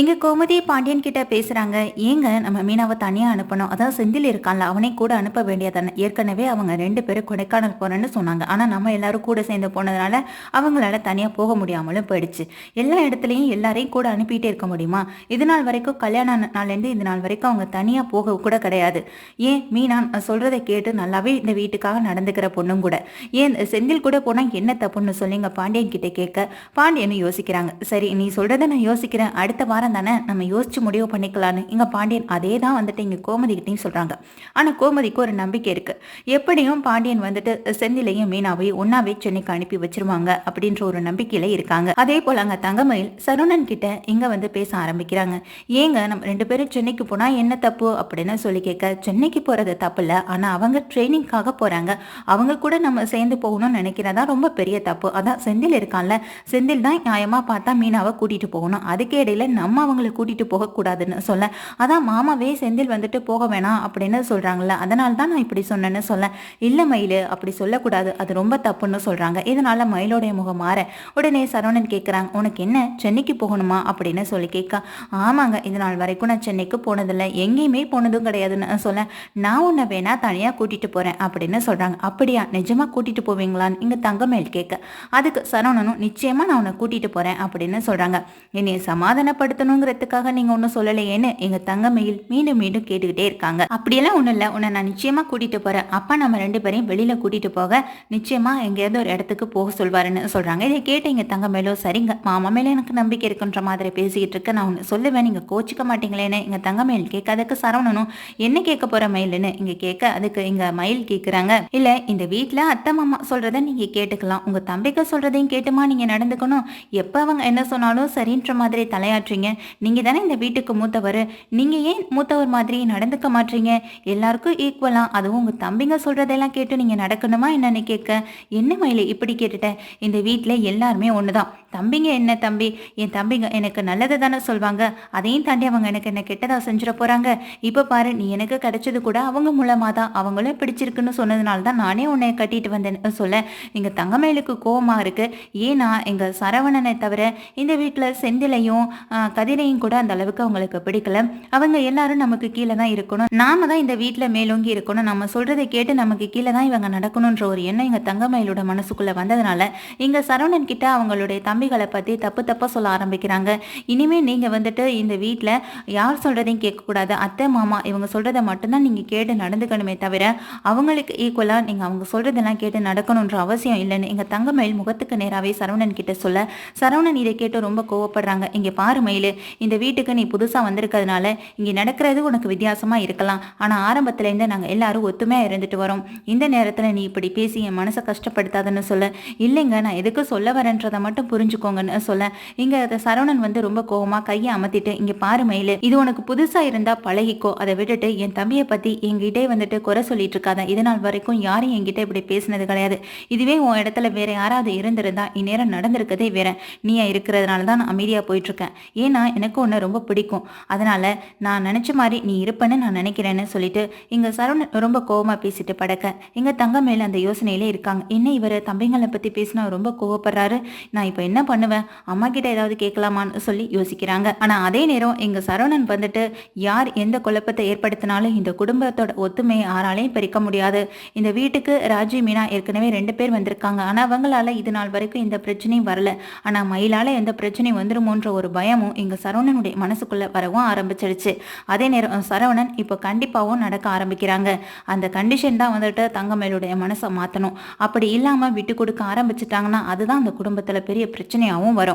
இங்க கோமதி பாண்டியன் கிட்ட பேசுறாங்க. ஏங்க நம்ம மீனாவை தனியா அனுப்பணும். அதான் செந்தில் இருக்கான்ல அவனை கூட அனுப்ப வேண்டியதானே? ஏற்கனவே அவங்க ரெண்டு பேரும் கொடைக்கானல் போறேன்னு சொன்னாங்க. ஆனா நம்ம எல்லாரும் கூட சேர்ந்து போனதுனால அவங்களால தனியா போக முடியாமலும் போயிடுச்சு. எல்லா இடத்துலயும் எல்லாரையும் கூட அனுப்பிட்டே இருக்க முடியுமா? இது நாள் வரைக்கும் கல்யாண நாள்லேருந்து இந்த நாள் வரைக்கும் அவங்க தனியா போக கூட கிடையாது. ஏன் மீனா நான் சொல்றதை கேட்டு நல்லாவே இந்த வீட்டுக்காக நடந்துக்கிற பொண்ணும் கூட. ஏன் செந்தில் கூட போனா என்ன தப்புன்னு சொல்லிங்க பாண்டியன் கிட்ட கேட்க. பாண்டியன்னு யோசிக்கிறாங்க. சரி நீ சொல்கிறத நான் யோசிக்கிறேன். அடுத்த வாரம் தானே? நம்ம யோசிச்சு முடிவு பண்ணிக்கலான்னு. இங்க பாண்டியன் அதே தான் வந்துட்டு இங்க கோமதி கிட்டையும் சொல்றாங்க. ஆனா கோமதிக்கு ஒரு நம்பிக்கை இருக்கு. எப்படியும் பாண்டியன் வந்துட்டு செந்திலையும் மீனாவையும் ஒன்னாவே சென்னைக்கு அனுப்பி வச்சிருவாங்க அப்படின்ற ஒரு நம்பிக்கையில இருக்காங்க. அதே போல அங்க தங்கமயில் சரவணன் கிட்ட இங்க வந்து பேச ஆரம்பிக்கிறாங்க. ஏங்க நம்ம ரெண்டு பேரும் சென்னைக்கு போனா என்ன தப்பு அப்படின்னு சொல்லி கேட்க சென்னைக்கு போறது தப்பு இல்ல. ஆனா அவங்க ட்ரைனிங்காக போறாங்க. அவங்க கூட நம்ம சேர்ந்து போகணும்னு நினைக்கிறதா ரொம்ப பெரிய தப்பு. அதான் செந்தில் இருக்கான்ல. செந்தில் தான் நியாயமா பார்த்தா மீனாவை கூட்டிட்டு போகணும். அதுக்கு இடையில நம்ம அவங்களை கூட்டிட்டு போகக்கூடாதுன்னு சொல்ல அதான் மாமாவே செந்தில் வந்துட்டு போக வேணாம் அப்படின்னு சொல்றாங்கல்ல அதனால தான் நான் இப்படி சொன்னேன்னு சொல்ல இல்ல மயில் அப்படி சொல்லக்கூடாது. அது ரொம்ப தப்புன்னு சொல்றாங்க. இதனால மயிலோடைய முகம் மாற. உடனே சரவணன் கேட்குறாங்க உனக்கு என்ன? சென்னைக்கு போகணுமா? அப்படின்னு சொல்லி கேட்க ஆமாங்க இது நாள் வரைக்கும் நான் சென்னைக்கு போனதில்லை. எங்கேயுமே போனதும் கிடையாதுன்னு சொல்ல நான் உன்னை வேணா தனியா கூட்டிட்டு போறேன் அப்படின்னு சொல்றாங்க. அப்படியா? நிஜமா கூட்டிட்டு போவீங்களான்னு? இங்க தங்கமேல் கேட்க அதுக்கு சரவணனும் நிச்சயமா நான் உன்னை கூட்டிட்டு போறேன் அப்படின்னு சொல்றாங்க. என்னை சமாதானப்படுத்தணுங்கிறதுக்காக நீங்க ஒன்றும் சொல்லலையேன்னு எங்க மயில் மீண்டும் மீண்டும் கேட்டுக்கிட்டே இருக்காங்க. அப்படியெல்லாம் ஒன்றும் இல்லை. உன்னை நான் நிச்சயமா கூட்டிட்டு போறேன். அப்பா நம்ம ரெண்டு பேரையும் வெளியில கூட்டிட்டு போக நிச்சயமா எங்கேயாவது ஒரு இடத்துக்கு போக சொல்வாருன்னு சொல்றாங்க. இதை கேட்டு எங்க தங்கமயிலோ சரிங்க மாமா மேல எனக்கு நம்பிக்கை இருக்குன்ற மாதிரி பேசிக்கிட்டு இருக்க நான் ஒன்று சொல்லுவேன். நீங்க கோச்சிக்க மாட்டீங்களேன்னு எங்க மயில் கேட்க அதுக்கு சரவணனும் என்ன கேட்க போற மயிலுன்னு? இங்க கேட்க அதுக்கு எங்க மயில் கேக்குறாங்க. இல்ல இந்த வீட்டுல அத்தை மாமா சொல்றத நீங்க கேட்டுக்கலாம். உங்க தம்பிக்கு சொல்றதையும் கேட்டுமா நீங்க நடந்துக்கணும். எப்ப அவங்க என்ன சொன்னாலும் சரின்ற மாதிரி தலையாற்றுங்க தலையாட்டுறீங்க நீங்க தானே இந்த வீட்டுக்கு மூத்தவர். நீங்க ஏன் மூத்தவர் மாதிரி நடந்துக்க மாட்டீங்க எல்லாருக்கும் ஈக்குவலா அதுவும் உங்க தம்பிங்க சொல்றதெல்லாம் கேட்டு நீங்க நடக்கணுமா என்னன்னு கேட்க. என்ன மயில இப்படி கேட்டுட்டேன் இந்த வீட்டில் எல்லாருமே ஒண்ணுதான். தம்பிங்க என்ன தம்பி? என் தம்பிங்க எனக்கு நல்லதை தானே சொல்வாங்க. அதையும் தாண்டி அவங்க எனக்கு என்ன கெட்டதா செஞ்சிட போறாங்க? இப்ப பாரு நீ எனக்கு கிடைச்சது கூட அவங்க மூலமா தான். அவங்களும் பிடிச்சிருக்குன்னு சொன்னதுனால தான் நானே உன்னை கட்டிட்டு வந்தேன்னு சொல்ல. எங்க தங்கமயிலுக்கு கோபமாக இருக்கு. ஏன்னா எங்க சரவணனை தவிர இந்த வீட்டுல செந்திலையும் கதிரையும் கூட அந்த அளவுக்கு அவங்களுக்கு பிடிக்கல. அவங்க எல்லாரும் நமக்கு கீழே தான் இருக்கணும். நாம தான் இந்த வீட்டுல மேலோங்கி இருக்கணும். நம்ம சொல்றதை கேட்டு நமக்கு கீழே தான் இவங்க நடக்கணுன்ற ஒரு எண்ணம் எங்க தங்கமயிலோட மனசுக்குள்ள வந்ததுனால இங்க சரவணன் கிட்ட அவங்களுடைய தம்பிகளை பத்தி தப்பு தப்பா சொல்ல ஆரம்பிக்கிறாங்க. இனிமே நீங்க வந்துட்டு இந்த வீட்டில் யார் சொல்றதையும் கேட்கக்கூடாது. அத்தை மாமா இவங்க சொல்றதை மட்டும்தான் நீங்க கேட்டு நடந்துக்கணுமே தவிர அவங்களுக்கு ஈக்குவலா நீங்க அவங்க சொல்றதெல்லாம் கேட்டு நடக்கணுன்ற அவசியம் இல்லைன்னு எங்க தங்கமயில் முகத்துக்கு நேராகவே சரவணன் கிட்ட சொல்ல சரவணன் இதை கேட்டு ரொம்ப கோவப்படுறாங்க. இங்க பாரு மயில் இந்த வீட்டுக்கு நீ புதுசா வந்திருக்கிறதுனால இங்க நடக்கிறது உனக்கு வித்தியாசமா இருக்கலாம். ஆனா ஆரம்பத்துல இருந்து நாங்க எல்லாரும் ஒத்துமையா இருந்துட்டு வரோம். இந்த நேரத்துல நீ இப்படி பேசி என் மனசை கஷ்டப்படுத்தாதுன்னு சொல்ல. இல்லைங்க நான் எதுக்கு சொல்ல வரேன்றதை மட்டும் புரிஞ்சுக்கோங்கன்னு சொல்ல. இங்க சரவணன் வந்து ரொம்ப கோவமா கையை அமர்த்திட்டு இங்க பாரு மயிலு இது உனக்கு புதுசா இருந்தா பழகிக்கோ. அதை விட்டுட்டு என் தம்பியை பத்தி என்கிட்டே வந்துட்டு குறை சொல்லிட்டு இருக்காத இது நாள் வரைக்கும் யாரும் என்கிட்ட இப்படி பேசினது கிடையாது. இதுவே உன் இடத்துல வேற யாராவது இருந்திருந்தா இந்நேரம் நடந்திருக்கதே வேற. நீயா இருக்கிறதுனால தான் நான் அமைதியா போயிட்டு இருக்கேன் ஏன்னா எனக்கு உன்னை ரொம்ப பிடிக்கும். அதனால நான் நினைச்ச மாதிரி நீ இருப்பேன்னு நான் நினைக்கிறேன்னு சொல்லிட்டு இங்க சரவணன் ரொம்ப கோவமா பேசிட்டு படக்க. எங்க தங்க மேல அந்த யோசனையிலே இருக்காங்க. என்ன இவர்? தம்பிங்களை பத்தி பேசினா ரொம்ப கோவப்படுறாரு. நான் இப்போ என்ன பண்ணுவேன்? அம்மா கிட்ட ஏதாவது கேட்கலாமான்னு சொல்லி யோசிக்கிறாங்க. ஆனா அதே நேரம் எங்க சரவணன் வந்துட்டு யார் எந்த குழப்பத்தை ஏற்படுத்தினாலும் இந்த குடும்பத்தோட ஒத்துமையை யாராலையும் பிரிக்க முடியாது. இந்த வீட்டுக்கு ராஜி மீனா ஏற்கனவே ரெண்டு பேர் வந்திருக்காங்க. ஆனா அவங்களால இது நாள் வரைக்கும் எந்த பிரச்சனையும் வரல. ஆனா மயிலால எந்த பிரச்சனையும் வந்துருமோன்ற ஒரு பயமும் எங்கள் சரவணனுடைய மனசுக்குள்ள வரவும் ஆரம்பிச்சிடுச்சு அதே நேரம் சரவணன் இப்போ கண்டிப்பாவும் நடக்க ஆரம்பிக்கிறாங்க. அந்த கண்டிஷன் தான் வந்துட்டு தங்கமேலுடைய மனசை மாத்தணும். அப்படி இல்லாம விட்டு கொடுக்க ஆரம்பிச்சிட்டாங்கன்னா அதுதான் அந்த குடும்பத்துல பெரிய பிரச்சனையாகவும் வரும்.